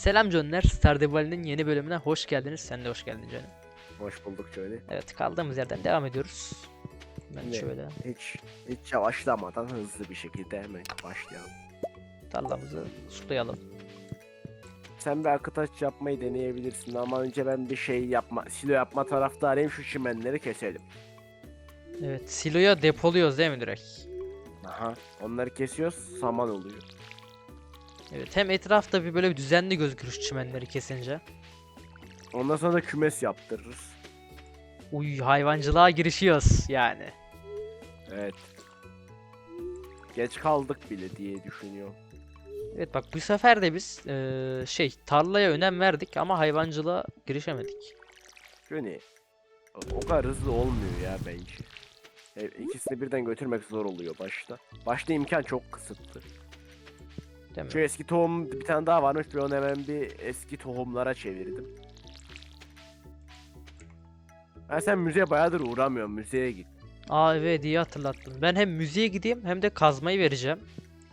Selam Canlar, Stardew Valley'nin yeni bölümüne hoş geldiniz. Sen de hoş geldin canım. Hoş bulduk şöyle. Evet, kaldığımız yerden devam ediyoruz. Ben Ne? şöyle Hiç hiç yavaşlamadan hızlı bir şekilde hemen başlayalım. tarlamızı sulayalım. Sen bir akıtaç yapmayı deneyebilirsin ama önce ben bir şey yapma, silo yapma taraftarıyım şu çimenleri keselim. Evet, siloya depoluyoruz değil mi direkt? Aha. Onları kesiyoruz, saman oluyor. Evet, hem etrafta bir böyle bir düzenli gözükür şu çimenleri kesince. Ondan sonra da kümes yaptırırız. Uy, hayvancılığa girişiyoruz yani. Evet. Geç kaldık bile diye düşünüyorum. Evet bak bu sefer de biz eee, şey tarlaya önem verdik ama hayvancılığa girişemedik. Yani o kadar hızlı olmuyor ya bence. E, ikisini birden götürmek zor oluyor başta. Başta imkan çok kısıtlı. Değil mi? Şu eski tohum bir tane daha varmış. Bir onu hemen bir eski tohumlara çevirdim. Ha sen müzeye bayağıdır uğramıyorsun. Müzeye git. Aa evet iyi hatırlattın. Ben hem müziğe gideyim hem de kazmayı vereceğim.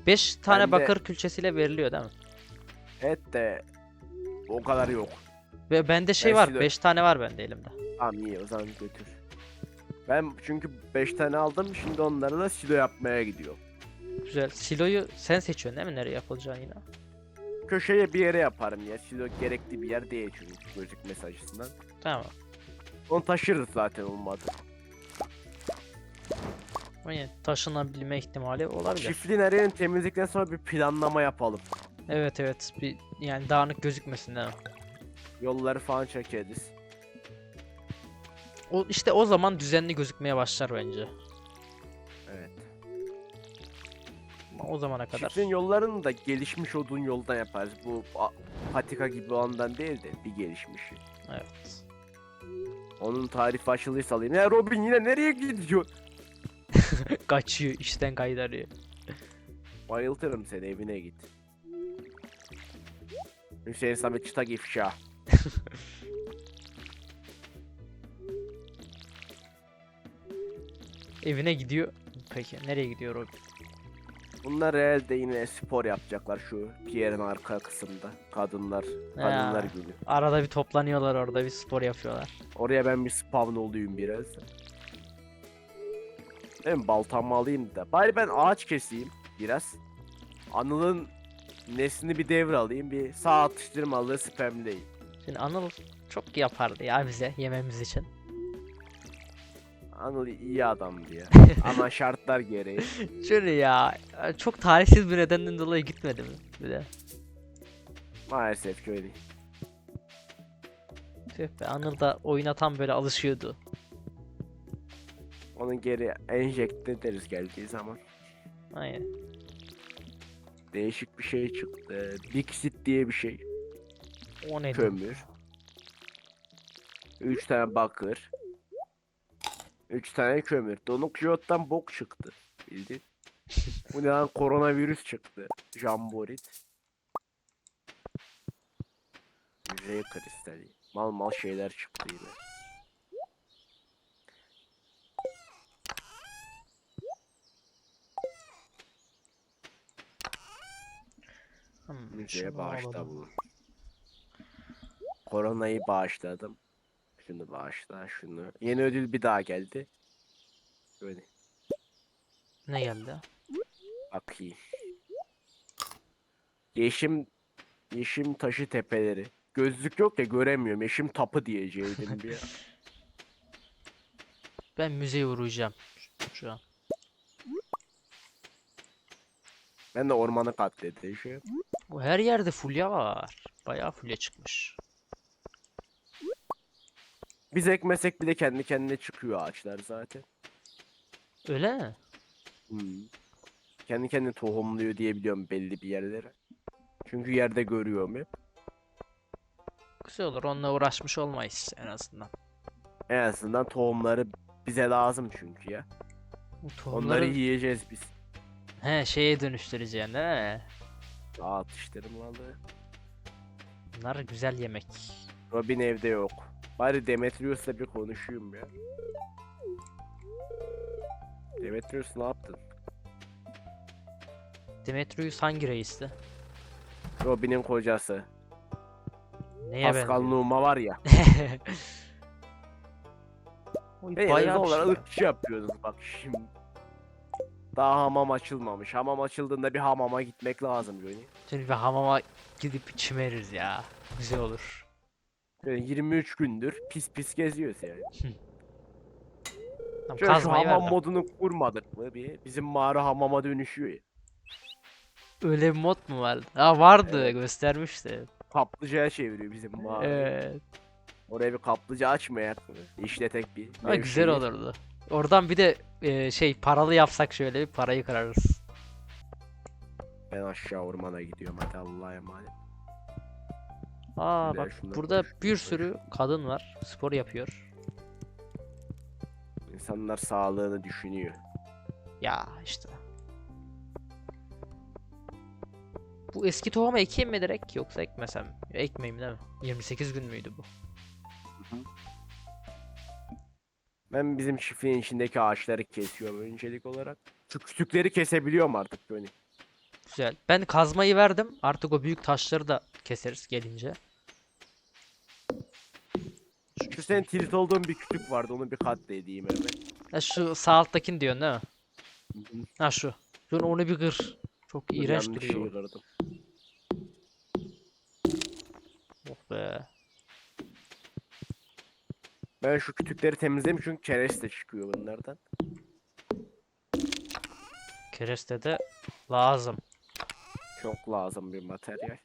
5 tane Ben de- bakır külçesiyle veriliyor değil mi? Et de o kadar yok. Ve bende şey Ben var. silo- 5 tane var bende elimde. Tamam iyi o zaman götür. Ben çünkü 5 tane aldım. Şimdi onları da silo yapmaya gidiyorum. Güzel. Siloyu sen seçiyorsun değil mi nereye yapılacağını yine? Köşeye bir yere yaparım ya. Silo gerekli bir yer değil çünkü gözükmesi açısından. Tamam. Onu taşırız zaten olmadı. Aynen taşınabilme ihtimali olabilir. Çiftliğin her yerini temizledikten sonra bir planlama yapalım. Evet evet. Bir yani dağınık gözükmesin değil mi? Yolları falan çekeriz. O işte o zaman düzenli gözükmeye başlar bence. Evet. O zamana kadar. Çiftliğin yollarını da gelişmiş odun yoldan yaparız. Bu patika gibi olandan değil de bir gelişmişi. Evet. Onun tarifi açılıysa alayım. Ya Robin yine nereye gidiyor? Kaçıyor, işten kaydarıyor. Bayıltırım seni evine git. Hüseyin Samet çıtak ifşa. Evine gidiyor. Peki nereye gidiyor o? Bunlar herhalde yine spor yapacaklar şu Pierre'in arka kısımda. Kadınlar, kadınlar Ya. günü. Arada bir toplanıyorlar orada bir spor yapıyorlar. Oraya ben bir spawn olayım biraz. Ben baltamı alayım da. Bari ben ağaç keseyim biraz. Anıl'ın neslini bir devralayım. Bir sağ atıştırmalı spamleyeyim. Şimdi Anıl çok yapardı ya bize yememiz için. Anıl iyi adamdı ya. Ama şartlar gereği. Şöyle ya çok talihsiz bir nedenden dolayı gitmedi mi bir de. Maalesef ki öyle. Tüh be Anıl da oyuna tam böyle alışıyordu. Onu geri enjekte ederiz geldiği zaman. Aynen. Değişik bir şey çıktı. Dixit diye bir şey. O neydi? Kömür. 3 tane bakır. 3 tane kömür. Donuk jottan bok çıktı. Bildin? Bu ne lan koronavirüs çıktı. Jamborit. Yüzey kristali. Mal mal şeyler çıktı yine. Hmm, bağışla alalım. bunu. Koronayı bağışladım. Şunu bağışla, şunu. Yeni ödül bir daha geldi. Böyle Ne geldi? bakayım. Yeşim Yeşim taşı tepeleri. Gözlük yok ya göremiyorum. Yeşim tapı diyeceydim bir. Ben müzeye uğrayacağım şu- an. Ben de ormanı katledeceğim. Bu her yerde fulya var. Bayağı fulya çıkmış. Biz ekmesek bile kendi kendine çıkıyor ağaçlar zaten. Öyle mi? Hmm. Kendi kendine tohumluyor diye biliyorum belli bir yerlere. Çünkü yerde görüyorum hep. Güzel olur. Onunla uğraşmış olmayız en azından. En azından tohumları bize lazım çünkü ya. Bu Onları tohumları yiyeceğiz biz. he şeye dönüştüreceksin değil mi? Atıştırmalı. Bunlar güzel yemek. Robin evde yok. Bari Demetrius'la bir konuşayım ya. Demetrius ne yaptın? Demetrius hangi reisti? Robin'in kocası. Neye Pascal benziyor? Numa var ya. Oy, Hey, bayağı bir olarak şey. ırkçı yapıyorsunuz bak şimdi. Daha hamam açılmamış. Hamam açıldığında bir hamama gitmek lazım Johnny. Şimdi bir hamama gidip çimeriz ya. Güzel olur. Böyle 23 gündür pis pis geziyoruz yani. Tamam, Şöyle şu kazmayı hamam verdim. modunu kurmadık mı bir? Bizim mağara hamama dönüşüyor ya. Öyle bir mod mu vardı? Ha vardı göstermişti. Kaplıcaya çeviriyor bizim mağara. Evet. Oraya bir kaplıca açmayak mı? İşletek bir. Ha, güzel olurdu. Oradan bir de e, şey paralı yapsak şöyle bir parayı kırarız. Ben aşağı ormana gidiyorum hadi Allah'a emanet. Aa bak burada bir sürü kadın var. Spor yapıyor. İnsanlar sağlığını düşünüyor. Ya işte. Bu eski tohumu ekeyim mi direkt yoksa ekmesem? Ekmeyeyim değil mi? 28 gün müydü bu? Ben bizim çiftliğin içindeki ağaçları kesiyorum öncelik olarak. Şu kütükleri kesebiliyorum artık böyle. Güzel. Ben kazmayı verdim. Artık o büyük taşları da keseriz gelince. Şu senin tilt olduğun bir kütük vardı onu bir katledeyim hemen. Ha, şu sağ alttakini diyorsun değil mi? Ha şu. Şunu onu bir kır. Çok Dur, iğrenç yanlış duruyor. kırdım. Oh be. Ben şu kütükleri temizledim çünkü kereste çıkıyor bunlardan. Kereste de lazım. Çok lazım bir materyal.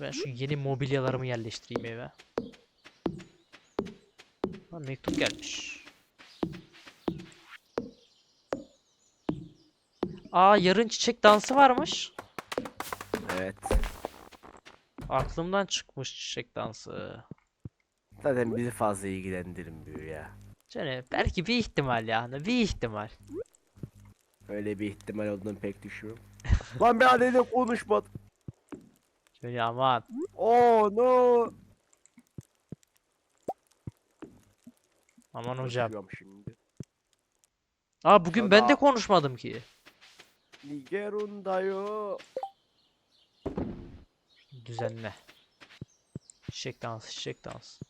Ben şu yeni mobilyalarımı yerleştireyim eve. Ha, mektup gelmiş. Aa yarın çiçek dansı varmış. Evet. Aklımdan çıkmış çiçek dansı. Zaten bizi fazla ilgilendirmiyor ya. Yani belki bir ihtimal yani bir ihtimal. Öyle bir ihtimal olduğunu pek düşünüyorum. Lan ben Ali'yle konuşmadım. Şöyle aman. Oh no. Aman hocam. Konuşuyorum şimdi. Aa bugün ben de Sana- konuşmadım ki. Nigerundayo. Düzenle. Çiçek dansı, çiçek dansı.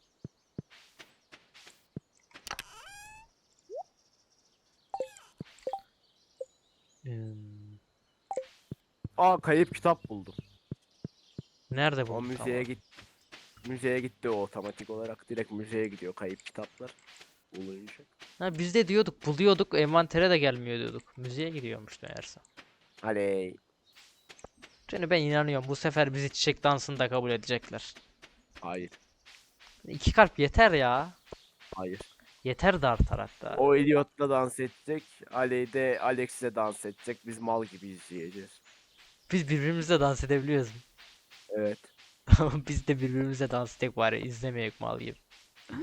Hmm, Aa kayıp kitap buldum. Nerede O bu? müzeye git. Müzeye gitti o otomatik olarak. Direkt müzeye gidiyor kayıp kitaplar. Bulunca. Ha biz de diyorduk, buluyorduk, envantere de gelmiyor diyorduk. Müziğe gidiyormuş meğerse. Aley. Yani ben inanıyorum bu sefer bizi çiçek dansında kabul edecekler. Hayır. İki kalp yeter ya. Hayır. Yeter de artar hatta. O Elliot'la dans edecek. Aley de Alex'le dans edecek. Biz mal gibi izleyeceğiz. Biz birbirimizle dans edebiliyoruz. Evet. Biz de birbirimizle dans edek bari izlemeyek mal gibi.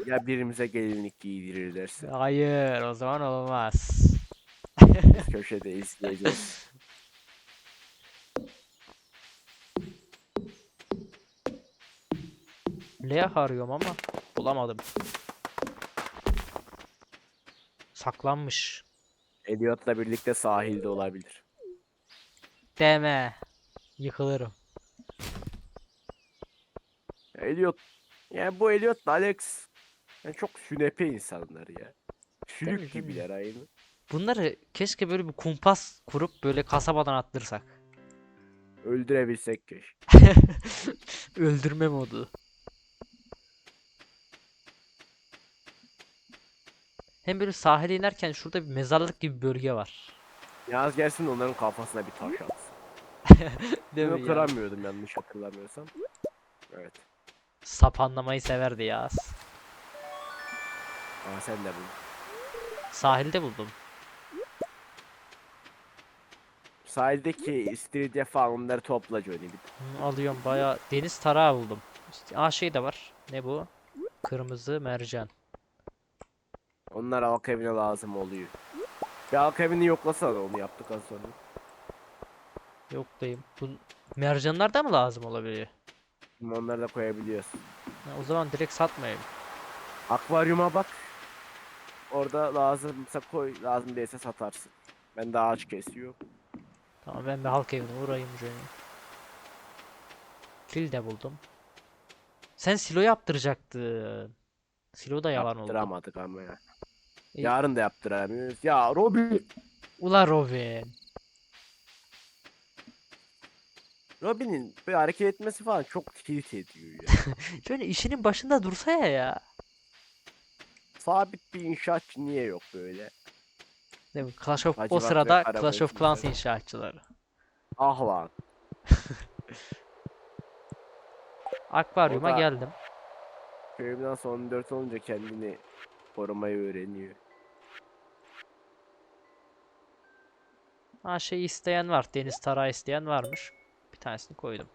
Ya birimize gelinlik giydirirlerse. Hayır o zaman olmaz. Biz köşede izleyeceğiz. Lea arıyorum ama bulamadım. Saklanmış. Elliot'la birlikte sahilde olabilir. Deme. Yıkılırım. Elliot. Yani bu Elliot'la Alex. Yani çok sünepe insanlar ya. Sülük gibiler aynı. Bunları keşke böyle bir kumpas kurup böyle kasabadan attırsak. Öldürebilsek keşke. Öldürme modu. Hem böyle sahile inerken şurada bir mezarlık gibi bir bölge var. Yaz gelsin onların kafasına bir taş atsın. Değil Bunu mi ya? kıramıyordum yanlış hatırlamıyorsam. Evet. Sapanlamayı severdi ya. Aa sen de bunu. Sahilde buldum. Sahildeki istiridye falan onları topla Johnny. Bir- Hı, alıyorum bayağı deniz tarağı buldum. İşte, aa şey de var. Ne bu? Kırmızı mercan. Onlar halk evine lazım oluyor. Bir halk evini yoklasana onu yaptık az sonra. Yok dayım. Bu mercanlar da mı lazım olabiliyor? Onları da koyabiliyorsun. Ha, o zaman direkt satmayayım. Akvaryuma bak. Orada lazımsa koy, lazım değilse satarsın. Ben de ağaç kesiyor. Tamam ben bir halk evine uğrayayım Johnny. Kil de buldum. Sen silo yaptıracaktın. Silo da yalan oldu. Yaptıramadık ama ya. İyi. Yarın da yaptıramıyoruz. Ya Robin. Ula Robin. Robin'in bir hareket etmesi falan çok tilt ediyor ya. Johnny işinin başında dursaya ya. Sabit bir inşaatçı niye yok böyle? Değil mi? Clash of o Hacivat ve sırada Clash of Clans kimse. inşaatçıları. Ah lan. Akvaryuma da- geldim. Köyümden sonra 14 olunca kendini korumayı öğreniyor. Ha şey isteyen var. Deniz tarağı isteyen varmış. Tanesini koydum.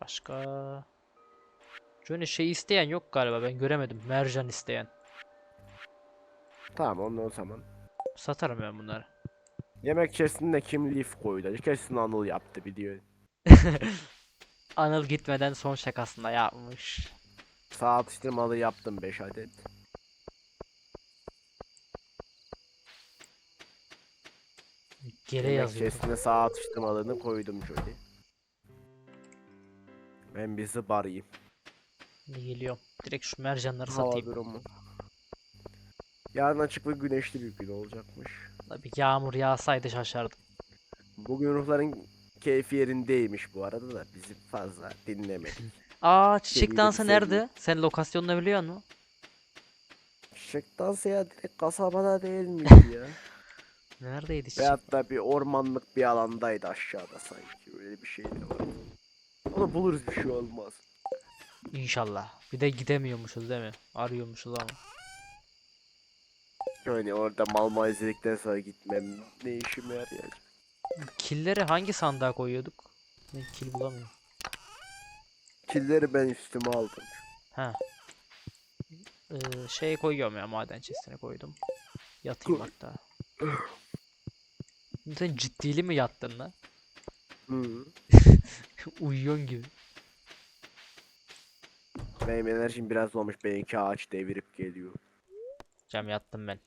Başka... Johnny şey isteyen yok galiba ben göremedim. Mercan isteyen. Tamam onu o zaman. Satarım ben bunları. Yemek chest'ine kim leaf koydu? Kesin Anıl yaptı biliyor. Anıl gitmeden son şakasında yapmış. Sağ atıştırmalı yaptım 5 adet. Gere Yemek yazıyor. chest'ine sağ atıştırmalını koydum şöyle. Ben bir zıbarayım. Geliyorum. Direkt şu mercanları Hava satayım. durumu. Yarın açık ve güneşli bir gün olacakmış. Tabii yağmur yağsaydı şaşardım. Bugün ruhların keyfi yerindeymiş bu arada da bizi fazla dinlemedik. Aa çiçek dansı nerede? Sen lokasyonunu biliyor musun? Çiçek dansı ya direkt kasabada değil miydi ya? Neredeydi çiçek? Veyahut da bir ormanlık bir alandaydı aşağıda sanki. Öyle bir şey de var. Onu buluruz bir şey olmaz. İnşallah. Bir de gidemiyormuşuz değil mi? Arıyormuşuz ama. Yani orada mal malzemelikten sonra gitmem ne işime yarayacak? Killeri hangi sandığa koyuyorduk? Ben kil bulamıyorum. Killeri ben üstüme aldım. Ha. Ee, şey koyuyorum ya maden chest'ine koydum. Yatayım Koy. hatta. Sen ciddili mi yattın lan? Hı. Uyuyorsun gibi. Benim enerjim biraz olmuş. Benimki ağaç devirip geliyor. Cam yattım ben.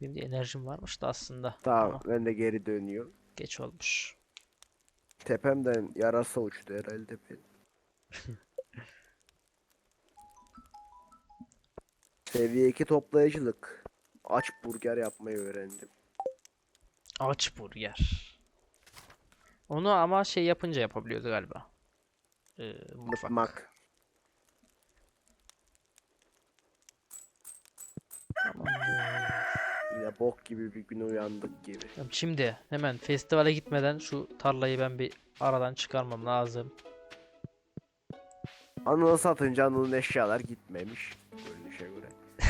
Benim de enerjim varmış da aslında. Tamam Ama ben de geri dönüyorum. geç olmuş. Tepemden yarasa uçtu herhalde benim. Seviye 2 toplayıcılık. Aç burger yapmayı öğrendim. Aç burger. Onu ama şey yapınca yapabiliyordu galiba. Ee, mutfak. Mıkmak. Tamamdır. Yine bok gibi bir gün uyandık gibi. Tamam, Şimdi hemen festivale gitmeden şu tarlayı ben bir aradan çıkarmam lazım. Anıl'ı satınca Anıl'ın eşyalar gitmemiş.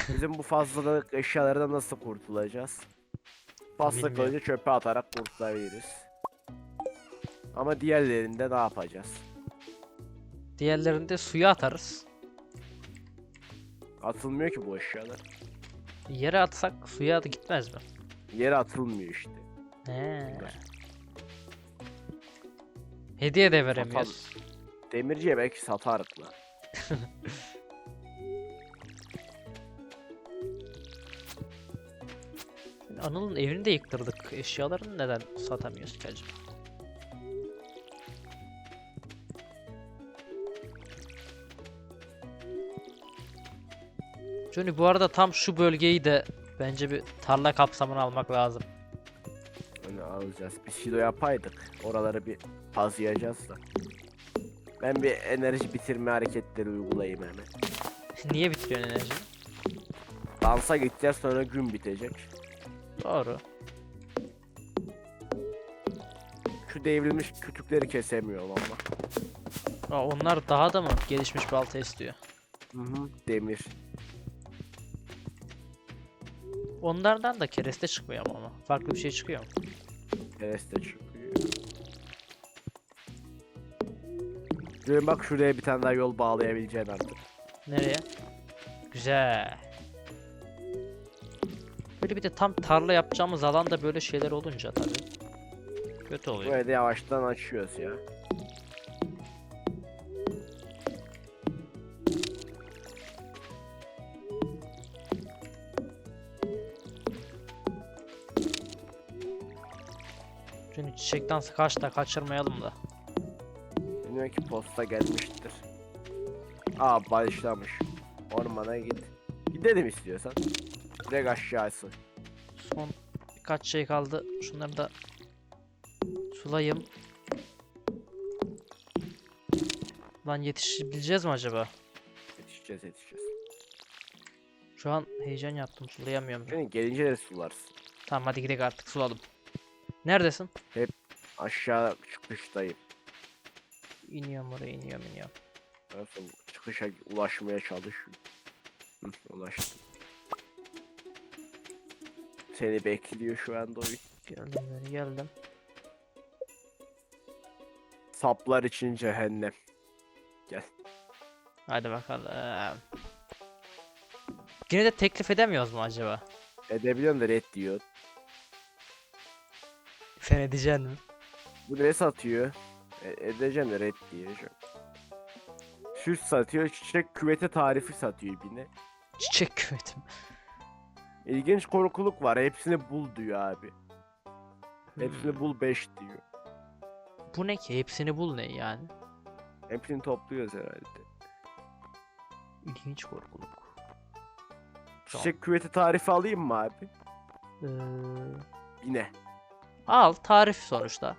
Bizim bu fazlalık eşyalardan nasıl kurtulacağız? Fazla Bilmiyorum. kılıcı çöpe atarak kurtulabiliriz. Ama diğerlerinde ne yapacağız? Diğerlerini de suya atarız. Atılmıyor ki bu eşyalar. Yere atsak suya da gitmez mi? Yere atılmıyor işte. He. Hediye de veremiyoruz. Demirciye belki satarık lan. Anıl'ın evini de yıktırdık. Eşyalarını neden satamıyoruz ki acaba? Johnny bu arada tam şu bölgeyi de bence bir tarla kapsamına almak lazım. Onu alacağız. Bir silo yapaydık. Oraları bir pazıyacağız da. Ben bir enerji bitirme hareketleri uygulayayım hemen. Niye bitiriyorsun enerji? Dansa gideceğiz sonra gün bitecek. Doğru. Şu devrilmiş kütükleri kesemiyorum ama. Aa, onlar daha da mı gelişmiş balta istiyor? Hı hı. Demir. Onlardan da kereste çıkmıyor ama. Farklı bir şey çıkıyor mu? Kereste çıkıyor. Görün bak şuraya bir tane daha yol bağlayabileceğin artık. Nereye? Güzel. Böyle bir de tam tarla yapacağımız alanda böyle şeyler olunca tabii. Kötü oluyor. Böyle de yavaştan açıyoruz ya. Çünkü çiçek dansı kaçta kaçırmayalım da. Bilmiyorum ki posta gelmiştir. Aa başlamış. Ormana git. Gidelim istiyorsan. Direkt aşağısı. Son birkaç şey kaldı. Şunları da sulayayım. Lan yetişebileceğiz mi acaba? Yetişeceğiz yetişeceğiz. Şu an heyecan yaptım sulayamıyorum. Senin gelince de sularsın. Tamam hadi gidelim artık suladım. Neredesin? Aşağı çıkıştayım. İniyorum oraya iniyorum iniyorum. Nasıl çıkışa ulaşmaya çalışıyorum. Ulaştım. Seni bekliyor şu anda oyun. Geldim geldim. Saplar için cehennem. Hadi bakalım. Yine de teklif edemiyoruz mu acaba? Edebiliyorum da red diyor. Sen edeceksin mi? Bu ne satıyor? E- edeceğim de red diyeceğim. Süt satıyor, çiçek küveti tarifi satıyor yine. Çiçek küvetim. İlginç korkuluk var. Hepsini bul diyor abi. Hepsini Hmm. bul 5 diyor. Bu ne ki? Hepsini bul ne yani? Hepsini topluyoruz herhalde. İlginç korkuluk. Çiçek küveti tarifi alayım mı abi? Ee, Yine. al tarif sonuçta.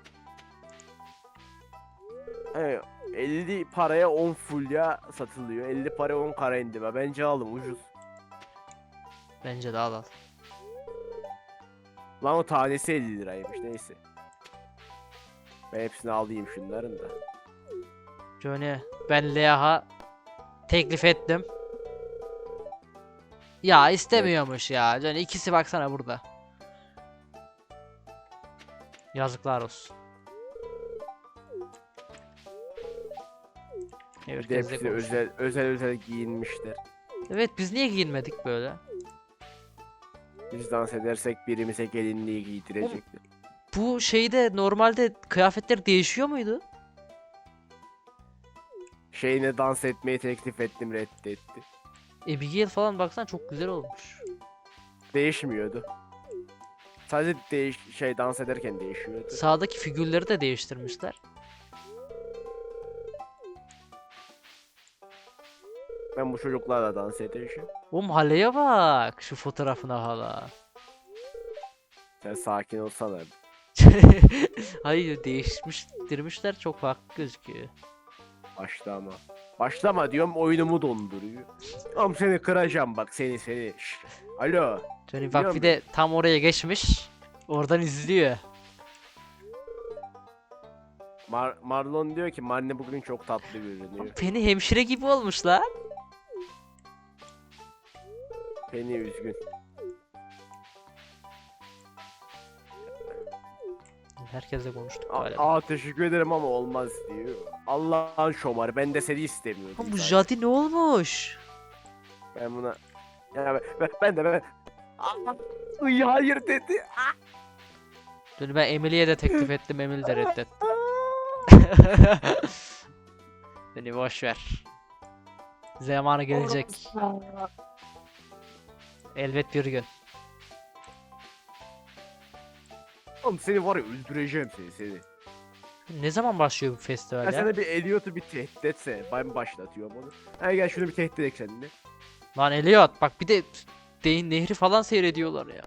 Evet, 50 paraya 10 fulya satılıyor. 50 paraya 10 kara indime. Bence alın ucuz. Bence de al al. Lan o tanesi 50 liraymış neyse. Ben hepsini alayım şunların da. Johnny ben Leah'a teklif ettim. Ya istemiyormuş ya. Johnny ikisi baksana burada. Yazıklar olsun. Bir de Herkes de hepsi konuşuyor. özel özel özel giyinmişler. Evet biz niye giyinmedik böyle? Biz dans edersek birimize gelinliği giydirecekler. Bu şeyde normalde kıyafetler değişiyor muydu? Şeyine dans etmeyi teklif ettim reddetti. Abigail falan baksana çok güzel olmuş. Değişmiyordu. Sadece değiş şey dans ederken değişiyordu. Sağdaki figürleri de değiştirmişler. Ben bu çocuklarla dans edeceğim. Oğlum haleye bak şu fotoğrafına hala. Sen sakin olsana. Hayır değişmiştirmişler çok farklı gözüküyor. Başlama. Başlama diyorum oyunumu donduruyor. Oğlum seni kıracağım bak seni seni. Şş. Alo. Johnny bak bir de tam oraya geçmiş. Oradan izliyor. Mar- Marlon diyor ki Marne bugün çok tatlı görünüyor. Penny hemşire gibi olmuş lan. Penny üzgün. Herkesle konuştuk galiba. Aa teşekkür ederim ama olmaz diyor. Allah'ın şomarı ben de seni istemiyordum. Oğlum bu zaten. Jadi ne olmuş? Ben buna... Ya ben, ben, ben de ben... Aa, Iy, hayır dedi. Johnny ben Emily'ye de teklif ettim Emily de reddetti. Johnny boş ver. Zamanı gelecek. Elbet bir gün. Oğlum seni var ya öldüreceğim seni seni. Ne zaman başlıyor bu festival Ben ya? sana bir Elliot'u bir tehdit etse ben başlatıyorum onu. Ha gel şunu bir tehdit edek seninle. Lan Elliot bak bir de de nehri falan seyrediyorlar ya.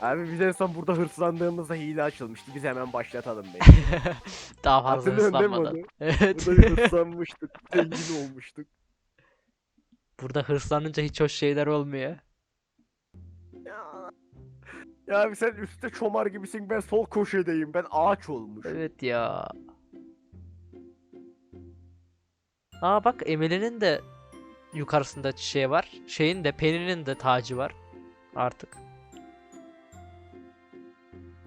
Abi biz en son burada hırslandığımızda hile açılmıştı. Biz hemen başlatalım beni. Daha fazla Hatırlıyorsun değil mi ıslanmadan. onu? Evet. Burada bir hırslanmıştık. Zengin olmuştuk. Burada hırslanınca hiç hoş şeyler olmuyor. Ya. Ya abi sen üstte çomar gibisin ben sol köşedeyim. Ben ağaç olmuş. Evet ya. Aa bak Emily'nin de yukarısında şey var. Şeyin de Penny'nin de tacı var. Artık.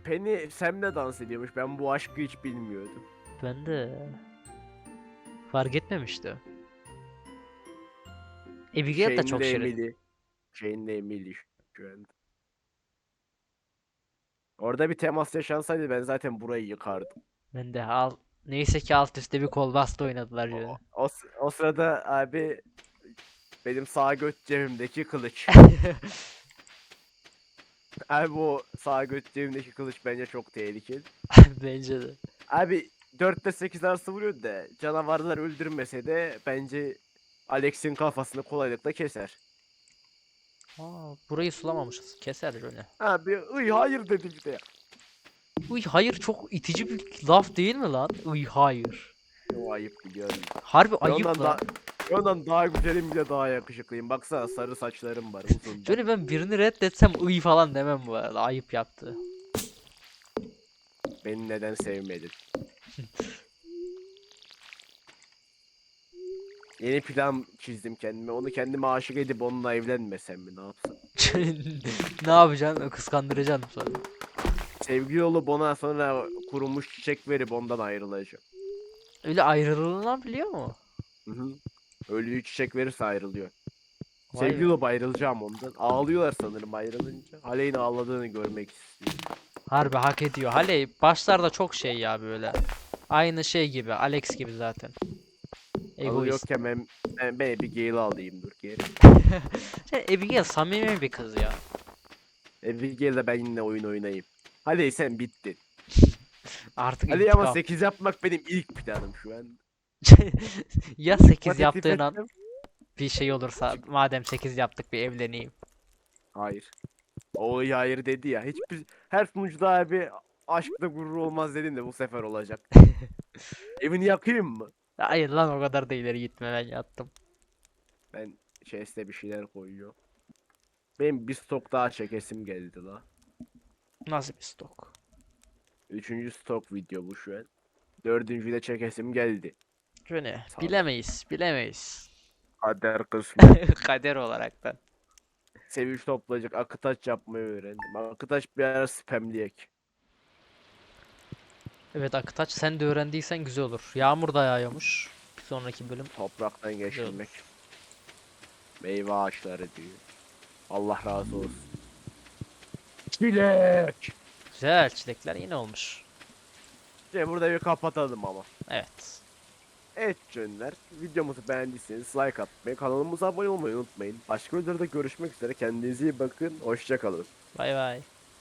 Penny Sam'le dans ediyormuş. Ben bu aşkı hiç bilmiyordum. Ben de fark etmemişti. Abigail de çok Shane'le şirin. Emily. Shane'le Emily şu anda. Orada bir temas yaşansaydı ben zaten burayı yıkardım. Ben de al. Neyse ki alt üstte bir kol bastı oynadılar yani. O, o, o sırada abi benim sağ göt cebimdeki kılıç. Abi o sağ götlerimdeki kılıç bence çok tehlikeli. Bence de. Abi 4 ile 8 arası vuruyor da canavarlar öldürmese de bence Alex'in kafasını kolaylıkla keser. Aa, burayı sulamamışız. Keser öyle. Abi ıy hayır dedi bir de ya. Uy hayır çok itici bir laf değil mi lan? Uy hayır. O ayıp biliyorum. Harbi ayıp lan. daha, ondan daha güzelim bir de daha yakışıklıyım. Baksana sarı saçlarım var uzun. Johnny ben birini reddetsem uy falan demem bu arada. Ayıp yaptı. Beni neden sevmedin? Yeni plan çizdim kendime. Onu kendime aşık edip onunla evlenmesem mi? Ne yapsam? ne yapacaksın? Kıskandıracaksın sonra. Sevgili olup ona sonra kurumuş çiçek verip ondan ayrılacağım. Öyle ayrılınabiliyor mu? Hı hı. Ölüyü çiçek verirse ayrılıyor. Vay Sevgili be. olup ayrılacağım ondan. Ağlıyorlar sanırım ayrılınca. Haley'in ağladığını görmek istiyorum. Harbi hak ediyor. Haley başlarda çok şey ya böyle. Aynı şey gibi. Alex gibi zaten. Egoist. Egoist. yokken ben, ben, ben Abigail'i alayım dur geri. Şey, Abigail samimi bir kız ya. Abigail'le ben yine oyun oynayayım. Haley sen bittin. Artık Haley ama intikam. 8 yapmak benim ilk planım şu an. ya 8 Teklif yaptığın an bir şey olursa madem 8 yaptık bir evleneyim. Hayır. O iyi hayır dedi ya. Hiçbir her sunucuda abi aşkta gurur olmaz dedin de bu sefer olacak. Evini yakayım mı? Hayır lan o kadar da ileri gitme ben yattım. Ben chest'e bir şeyler koyuyor. Benim bir stok daha çekesim geldi la. Nasıl bir stok? Üçüncü stok video bu şu an. Dördüncü de çekesim geldi. Sağ ol. bilemeyiz bilemeyiz. Kader kısmı. Kader olaraktan. Sevinç toplayacak akıtaç yapmayı öğrendim. Akıtaç bir ara spamleyek. Evet Akıtaç sen de öğrendiysen güzel olur. Yağmur da yağıyormuş. Bir sonraki bölüm. Topraktan geçirmek. Meyve ağaçları diyor. Allah razı olsun. Çilek. Güzel çilekler yine olmuş. İşte burada bir kapatalım ama. Evet. Evet canlar, videomuzu beğendiyseniz like atmayı, kanalımıza abone olmayı unutmayın. Başka videolarda görüşmek üzere, kendinize iyi bakın, hoşçakalın. Bay bay.